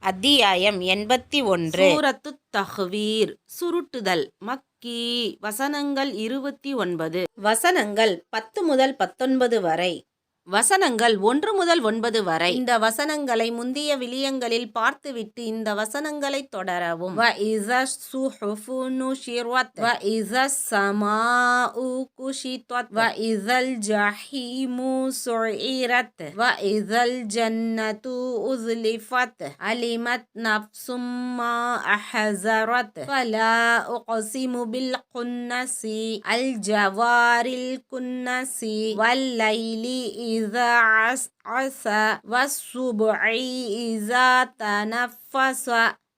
அத்தியாயம் எண்பத்தி ஒன்று. சூரத்து தஹ்வீர் சுருட்டுதல். மக்கி வசனங்கள் இருபத்தி ஒன்பது. வசனங்கள் பத்து முதல் பத்தொன்பது வரை. வசனங்கள் ஒன்று முதல் ஒன்பது வரை. இந்த வசனங்களை முந்திய விலியங்களில் பார்த்துவிட்டு இந்த வசனங்களை தொடரவும். அலிமத் நஃப்சும் மா அஹஸரத் ஃபலா உக்ஸிமு பில் குன்னசி. அல் ஜவாரில் குன்னசி. வல்லைலி إذا عسعس والصبح إذا تنفس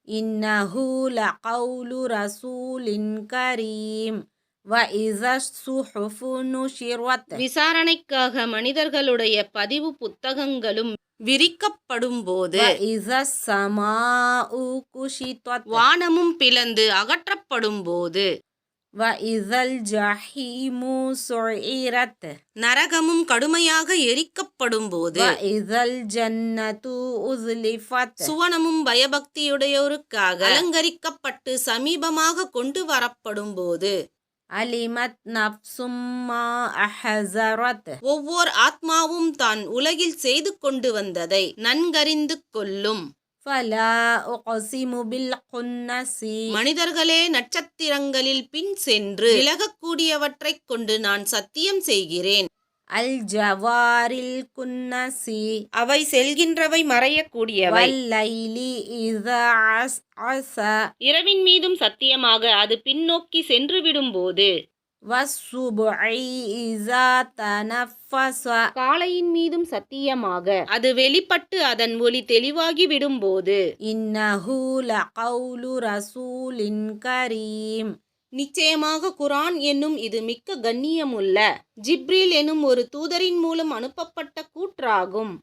إنه لقول رسول كريم وإذا الصحف نشرت விசாரணைக்காக மனிதர்களுடைய பதிவு புத்தகங்களும் விரிக்கப்படும் போது وإذا السماء كشطت வானமும் பிளந்து அகற்றப்படும் போது وإذا الجحيم سعرت நரகமும் கடுமையாக எரிக்கப்படும் போது சுவனமும் பயபக்தியுடையோருக்காக அலங்கரிக்கப்பட்டு சமீபமாக கொண்டு வரப்படும் போது அலிமத் நப்சும்மா அஹசரத். ஒவ்வொரு ஆத்மாவும் தான் உலகில் செய்து கொண்டு வந்ததை நன்கறிந்து கொள்ளும். மனிதர்களே நட்சத்திரங்களில் பின் சென்று விலகக்கூடியவற்றைக் கொண்டு நான் சத்தியம் செய்கிறேன். அல் ஜவாரில் குன்னசி அவை செல்கின்றவை மறையக்கூடியவை. அஸ்அஸ இரவின் மீதும் சத்தியமாக அது பின்னோக்கி சென்று இதா தனஃபஸ காலையின் மீதும் சத்தியமாக. அது வெளிப்பட்டு அதன் ஒளி தெளிவாகி லகவுலு ரசூலின் கரீம். நிச்சயமாக குரான் என்னும் இது மிக்க கண்ணியமுள்ள. ஜிப்ரீல் எனும் ஒரு தூதரின் மூலம் அனுப்பப்பட்ட கூற்றாகும்.